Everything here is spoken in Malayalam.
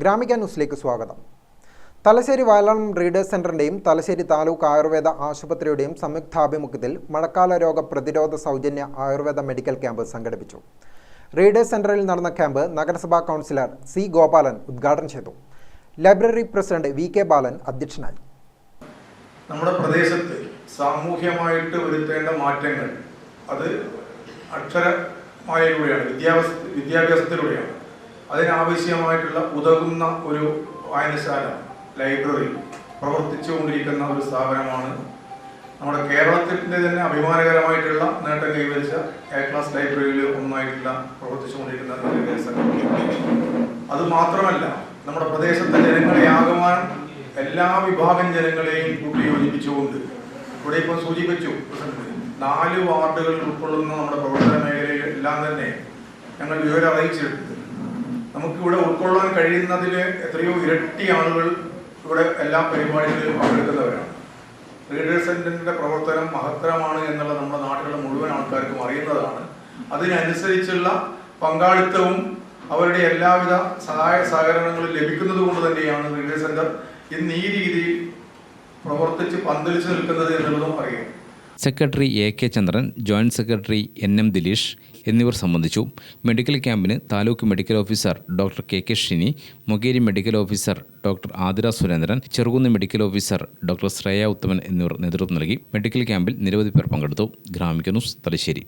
ഗ്രാമിക ന്യൂസിലേക്ക് സ്വാഗതം. തലശ്ശേരി വയലാളം റീഡേഴ്സ് സെന്ററിന്റെയും തലശ്ശേരി താലൂക്ക് ആയുർവേദ ആശുപത്രിയുടെയും സംയുക്താഭിമുഖ്യത്തിൽ മഴക്കാല രോഗ പ്രതിരോധ സൗജന്യ ആയുർവേദ മെഡിക്കൽ ക്യാമ്പ് സംഘടിപ്പിച്ചു. റീഡേഴ്സ് സെന്ററിൽ നടന്ന ക്യാമ്പ് നഗരസഭാ കൗൺസിലർ സി ഗോപാലൻ ഉദ്ഘാടനം ചെയ്തു. Library president V K Balan അധ്യക്ഷനായി. നമ്മുടെ പ്രദേശത്ത് സാമൂഹ്യമായിട്ട് വരുത്തേണ്ട മാറ്റങ്ങൾ അത് അക്ഷരമായതിലൂടെയാണ് വിദ്യാഭ്യാസ വിദ്യാഭ്യാസത്തിലൂടെയാണ്. അതിനാവശ്യമായിട്ടുള്ള ഉതകുന്ന ഒരു വായനശാല ലൈബ്രറി പ്രവർത്തിച്ചുകൊണ്ടിരിക്കുന്ന ഒരു സ്ഥാപനമാണ്. നമ്മുടെ കേരളത്തിന്റെ തന്നെ അഭിമാനകരമായിട്ടുള്ള നേട്ടം കൈവരിച്ച എ ക്ലാസ് ലൈബ്രറിയിൽ ഒന്നായിട്ടുള്ള പ്രവർത്തിച്ചുകൊണ്ടിരിക്കുന്ന അത് മാത്രമല്ല നമ്മുടെ പ്രദേശത്തെ ജനങ്ങളെ ആകുവാൻ എല്ലാ വിഭാഗം ജനങ്ങളെയും കൂട്ടി യോജിപ്പിച്ചുകൊണ്ട് ഇവിടെ ഇപ്പോൾ സൂചിപ്പിച്ചു നാല് വാർഡുകൾ ഉൾക്കൊള്ളുന്ന നമ്മുടെ പ്രവർത്തന മേഖലയിൽ എല്ലാം തന്നെ ഞങ്ങൾ വിവരം അറിയിച്ചിട്ടുണ്ട്. നമുക്ക് ഇവിടെ ഉൾക്കൊള്ളാൻ കഴിയുന്നതിൽ എത്രയോ ഇരട്ടി ആളുകൾ ഇവിടെ എല്ലാ പരിപാടികളിലും പങ്കെടുക്കുന്നവരാണ്. റീഡേഴ്സ് സെന്ററിന്റെ പ്രവർത്തനം മഹത്തരമാണ് എന്നുള്ള നമ്മുടെ നാട്ടിലുള്ള മുഴുവൻ ആൾക്കാർക്കും അറിയുന്നതാണ്. അതിനനുസരിച്ചുള്ള പങ്കാളിത്തവും അവരുടെ എല്ലാവിധ സഹായ സഹകരണങ്ങളും ലഭിക്കുന്നത് കൊണ്ട് തന്നെയാണ് റീഡേഴ്സ് സെന്റർ ഇന്ന് ഈ രീതിയിൽ പ്രവർത്തിച്ച് പന്തലിച്ചു നിൽക്കുന്നത് എന്നുള്ളതും അറിയാം. Secretary A K Chandran joint secretary N M Dileesh എന്നിവർ സംബന്ധിച്ചു. മെഡിക്കൽ ക്യാമ്പിന് taluk medical officer doctor K. K. Shini Mokeri medical officer doctor Athira Surendran Cherukunnu medical officer doctor Sreya Uthaman എന്നിവർ നേതൃത്വം നൽകി മെഡിക്കൽ ക്യാമ്പിൽ നിരവധി പേർ പങ്കെടുത്തു. ഗ്രാമിക ന്യൂസ് തലശ്ശേരി.